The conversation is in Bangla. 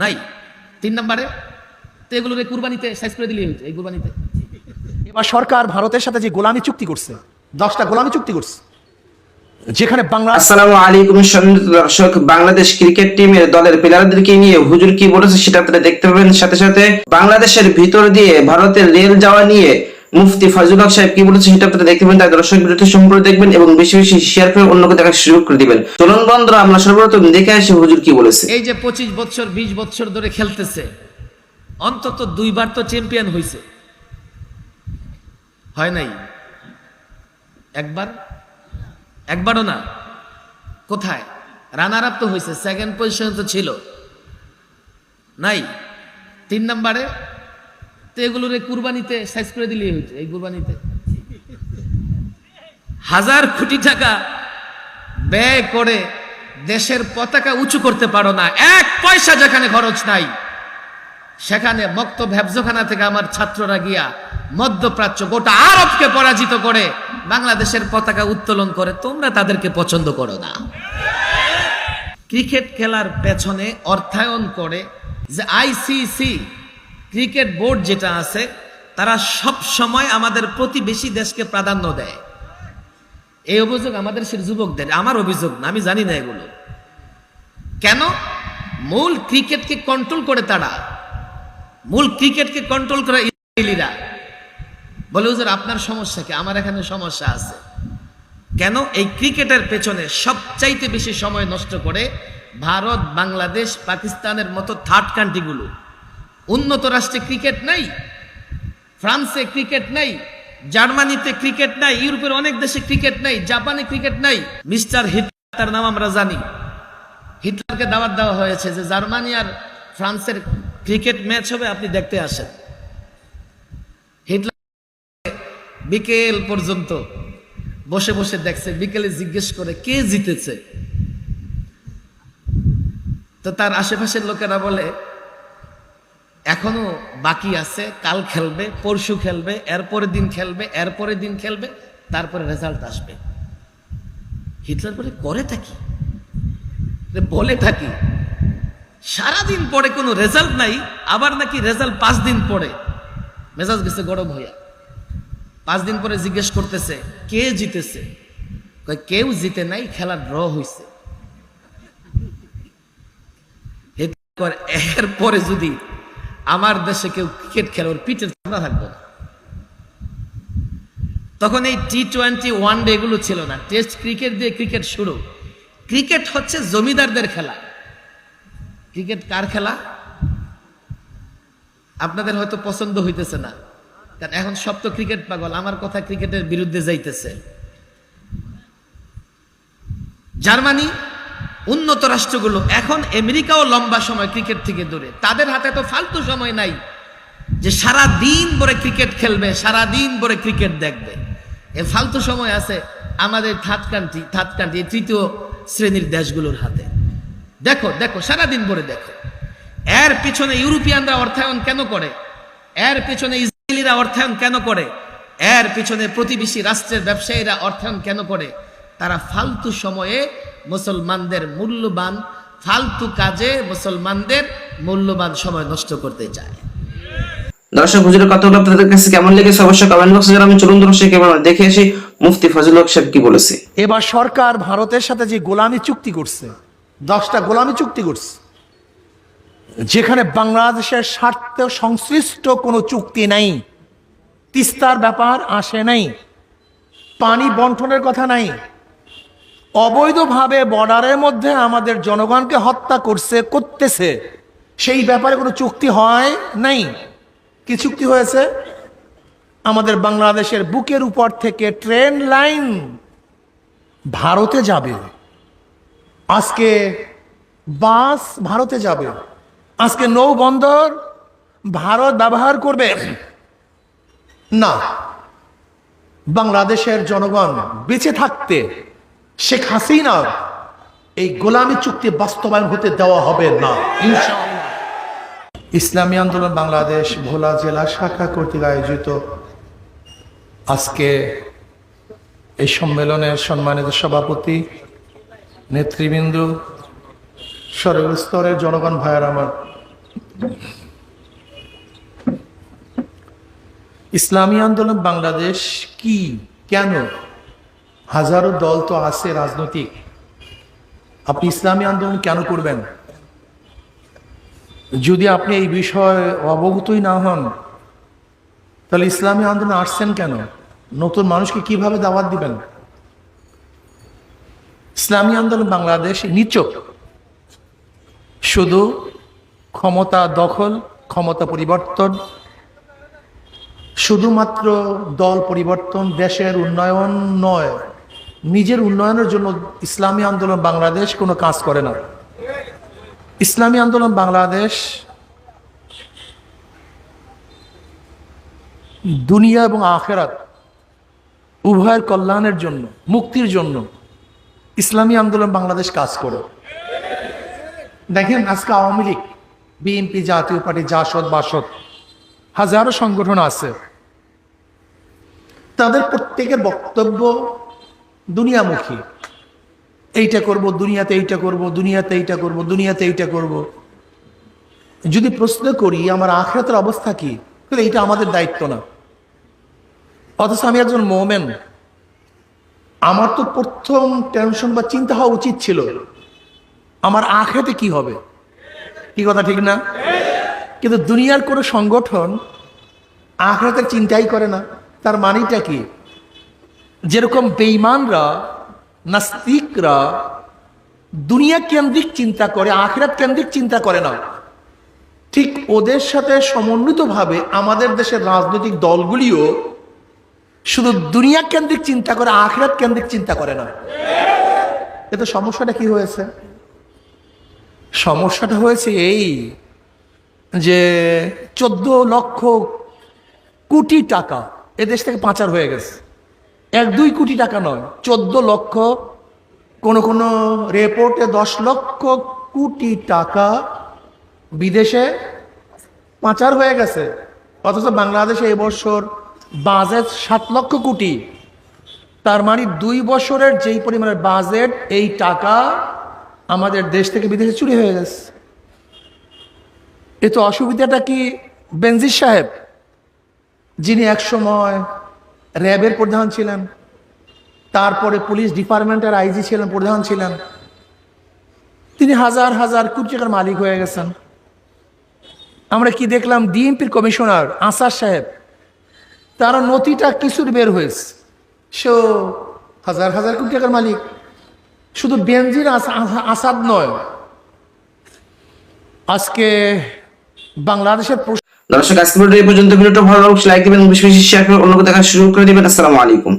নাই। তিন নম্বরে তো এগুলোর কুরবানিতে সাইজ করে দিলেই হতো এই কুরবানিতে। এবার সরকার ভারতের সাথে যে গোলামি চুক্তি করছে দশটা গোলামি চুক্তি করছে যেখানে বাংলা আসসালামু আলাইকুম সম্মানিত দর্শক। বাংলাদেশ ক্রিকেট টিমের দলের প্লেয়ারদেরকে নিয়ে হুজুর কি বলেছে সেটা আপনারা দেখতে পাবেন। সাথে সাথে বাংলাদেশের ভিতর দিয়ে ভারতের রেল যাওয়া নিয়ে মুফতি ফজলুল হক সাহেব কি বলেছে সেটা আপনারা দেখতে পাবেন তাই দর্শক ভিডিওটি সম্পূর্ণ দেখবেন এবং বেশি বেশি শেয়ার করে অন্যকে দেখার সুযোগ করে দিবেন। চলুন বন্ধুরা, আমরা সর্বপ্রথম দেখে আসি হুজুর কি বলেছে। এই যে পঁচিশ বছর, বিশ বছর ধরে খেলতেছে, অন্তত দুইবার তো চ্যাম্পিয়ন হয়েছে হয় নাই? একবার? একবারও না। কোথায়? রানার আপ তো হয়েছে সেকেন্ড পজিশন তো ছিল। নাই? তিন নম্বরে? তো এগুলোর এই কুরবানিতে সাইজ করে দিলেই হইতো, এই কুরবানিতে। হাজার কোটি টাকা ব্যয় করে দেশের পতাকা উঁচু করতে পারো না, এক পয়সা যেখানে খরচ নাই। সেখানে মক্ত ভ্যাবজখানা থেকে আমার ছাত্ররা গিয়া মধ্যপ্রাচ্য গোটা আরবকে পরাজিত করে বাংলাদেশের পতাকা উত্তোলন করে, তোমরা তাদেরকে পছন্দ করো না। ক্রিকেট খেলার পেছনে অর্থায়ন করে যে আইসিসি ক্রিকেট বোর্ড যেটা আছে, তারা সব সময় আমাদের প্রতিবেশী দেশকে প্রাধান্য দেয়। এই অভিযোগ আমাদের সে যুবকদের, আমার অভিযোগ না, আমি জানি না এগুলো। কেন? মূল ক্রিকেটকে কন্ট্রোল করে তারা। মূল ক্রিকেটকে কন্ট্রোল করে ইসরায়েলিরা। বলে, হুজুর, আপনার সমস্যা কি? আমার এখানে সমস্যা আছে। কেন? এই ক্রিকেটের পেছনে সবচাইতে বেশি সময় নষ্ট করে ভারত, বাংলাদেশ, পাকিস্তানের মতো থার্ড কান্ট্রিগুলো উন্নত রাষ্ট্রে ক্রিকেট নাই ফ্রান্সে ক্রিকেট নাই জার্মানিতে ক্রিকেট নাই ইউরোপের অনেক দেশে ক্রিকেট নাই জাপানে ক্রিকেট নাই। মিস্টার হিটলার তার নাম আমরা জানি। হিটলারকে দাওয়াত দেওয়া হয়েছে যে জার্মানি আর ফ্রান্সের ক্রিকেট ম্যাচ হবে, আপনি দেখতে আসেন। হিটলার বিকেল পর্যন্ত বসে বসে দেখছে, বিকেলে জিজ্ঞেস করে, কে জিতেছে? তো তার আশেপাশের লোকেরা বলে এখনও বাকি আছে, কাল খেলবে, পরশু খেলবে, এরপরের দিন খেলবে, এরপরের দিন খেলবে, তারপরে রেজাল্ট আসবে। হিটলার বলে, করে থাকি। বলে থাকি। সারাদিন পরে কোনো রেজাল্ট নাই, আবার নাকি রেজাল্ট পাঁচ দিন পরে। মেজাজ গেছে গরম হইয়া। পাঁচ দিন পরে জিজ্ঞেস করতেছে, কে জিতেছে? কেউ জিতে নাই খেলা ড্র হইছে। হিটলার এর পরে যদি আমার দেশে কেউ ক্রিকেট খেলে, ওর পিঠের চামড়া থাকবে না। তখন এই টি টোয়েন্টি ওয়ান ডে এগুলো ছিল না। টেস্ট ক্রিকেট দিয়ে ক্রিকেট শুরু। ক্রিকেট হচ্ছে জমিদারদের খেলা। ক্রিকেট কার খেলা? আপনাদের হয়তো পছন্দ হইতেছে না। কারণ এখন সব তো ক্রিকেট পাগল, আমার কথা ক্রিকেটের বিরুদ্ধে যাইতেছে। জার্মানি উন্নত রাষ্ট্রগুলো। এখন আমেরিকাও লম্বা সময় ক্রিকেট থেকে দূরে। তাদের হাতে তো ফালতু সময় নাই যে সারা দিন পরে ক্রিকেট খেলবে, সারা দিন পরে ক্রিকেট দেখবে। এ ফালতু সময় আছে আমাদের থার্ড কান্ট্রি তৃতীয় শ্রেণির দেশগুলোর হাতে। দেখো দেখো সারা দিন পরে দেখো। এর পিছনে ইউরোপিয়ানরা অর্থায়ন কেন করে? এর পিছনে ইসরায়েলিরা অর্থায়ন কেন করে? এর পিছনে প্রতিবেশী রাষ্ট্রের ব্যবসায়ীরা অর্থায়ন কেন করে? তারা ফালতু সময়ে মুসলমানদের মূল্যবান ফালতু কাজে মুসলমানদের মূল্যবান সময় নষ্ট করতে চায়। দর্শক হুজুরের কথাগুলো আপনাদের কাছে কেমন লেগেছে অবশ্যই কমেন্ট বক্সে জানাবেন। চলুন দর্শক এবার দেখে আসি। মুফতি ফজলুল হক সাহেব কি বলেছে? এবার সরকার ভারতের সাথে যে গোলামি চুক্তি করছে দশটা গোলামি চুক্তি করছে যেখানে বাংলাদেশের স্বার্থ সংশ্লিষ্ট কোনো চুক্তি নাই তিস্তার ব্যাপার আসে নাই পানি বন্টনের কথা নাই অবৈধভাবে বর্ডারের মধ্যে আমাদের জনগণকে হত্যা করছে, করতেছে। সেই ব্যাপারে কোনো চুক্তি হয় নাই। কি চুক্তি হয়েছে? আমাদের বাংলাদেশের বুকের উপর থেকে ট্রেন লাইন ভারতে যাবে। আজকে বাস ভারতে যাবে। আজকে নৌবন্দর ভারত ব্যবহার করবে। না, বাংলাদেশের জনগণ বেঁচে থাকতে শেখ হাসিনার এই গোলামী চুক্তি বাস্তবায়ন হতে দেওয়া হবে না। ইসলামী আন্দোলন বাংলাদেশ ভোলা জেলা শাখা কর্তৃক আয়োজিত আজকে এই সম্মেলনের সম্মানিত সভাপতি, নেতৃবৃন্দ সর্বস্তরের জনগণ ভাইয়ের আমার। ইসলামী আন্দোলন বাংলাদেশ কি, কেন হাজারো দল তো আছে রাজনৈতিক। আপনি ইসলামী আন্দোলন কেন করবেন? যদি আপনি এই বিষয়ে অবগতই না হন, তাহলে ইসলামী আন্দোলন আসছেন কেন? নতুন মানুষকে কীভাবে দাওয়াত দিবেন? ইসলামী আন্দোলন বাংলাদেশ নিচক। শুধু ক্ষমতা দখল, ক্ষমতা পরিবর্তন, শুধুমাত্র দল পরিবর্তন দেশের উন্নয়ন নয় নিজের উন্নয়নের জন্য ইসলামী আন্দোলন বাংলাদেশ কোনো কাজ করে না। ইসলামী আন্দোলন বাংলাদেশ দুনিয়া এবং আখেরাত উভয়ের কল্যাণের জন্য, মুক্তির জন্য ইসলামী আন্দোলন বাংলাদেশ কাজ করে। দেখেন, আজকে আওয়ামী লীগ, বিএনপি, জাতীয় পার্টি, জাসদ, বাসদ, হাজারো সংগঠন আছে। তাদের প্রত্যেকের বক্তব্য দুনিয়ামুখী। এইটা করব, দুনিয়াতে এইটা করব, দুনিয়াতে এইটা করব, দুনিয়াতে এইটা করব। যদি প্রশ্ন করি, আমার আখরাতের অবস্থা কি? তাহলে এইটা আমাদের দায়িত্ব না। অথচ আমি একজন মোমেন। আমার তো প্রথম টেনশন বা চিন্তা হওয়া উচিত ছিল, আমার আখরাতে কি হবে? কি কথা, ঠিক না? কিন্তু দুনিয়ার কোনো সংগঠন আখরাতের চিন্তাই করে না। তার মানেটা কি? যেরকম বেইমানরা নাস্তিকরা দুনিয়া কেন্দ্রিক চিন্তা করে, আখরাত কেন্দ্রিক চিন্তা করে না। ঠিক ওদের সাথে সমন্বিতভাবে আমাদের দেশের রাজনৈতিক দলগুলিও শুধু দুনিয়া কেন্দ্রিক চিন্তা করে, আখরাত কেন্দ্রিক চিন্তা করে না। এতে সমস্যাটা কি হয়েছে? সমস্যাটা হয়েছে এই যে চোদ্দ লক্ষ কোটি টাকা এদেশ থেকে পাচার হয়ে গেছে। এক, দুই কোটি টাকা নয়, চোদ্দ লক্ষ, কোন কোন রেপোর্টে দশ লক্ষ কোটি টাকা বিদেশে পাচার হয়ে গেছে। অথচ বাংলাদেশে এবছর বাজেট সাত লক্ষ কোটি। তার মানে দুই বছরের যেই পরিমাণের বাজেট এই টাকা আমাদের দেশ থেকে বিদেশে চুরি হয়ে গেছে। এ তো অসুবিধাটা কি বেনজির সাহেব, যিনি একসময় র্যাবের প্রধান ছিলেন। তারপরে পুলিশ ডিপার্টমেন্টের আইজি ছিলেন, প্রধান ছিলেন। তিনি হাজার হাজার কোটি মালিক হয়ে গেছেন। আমরা কি দেখলাম, ডিএমপির কমিশনার আসার সাহেব, তার নথিটা কিছুর বের হয়েছে। সেও হাজার হাজার কোটি টাকার মালিক। শুধু বেনজির আস- আস- আসাদ নয়, আজকে বাংলাদেশের দর্শক আজকে পর্যন্ত। ভিডিওটা ভালো লাগলে লাইক দিবেন বেশি বেশি শেয়ার করে অন্যকে দেখা শুরু করে দিবেন। আসসালামু আলাইকুম।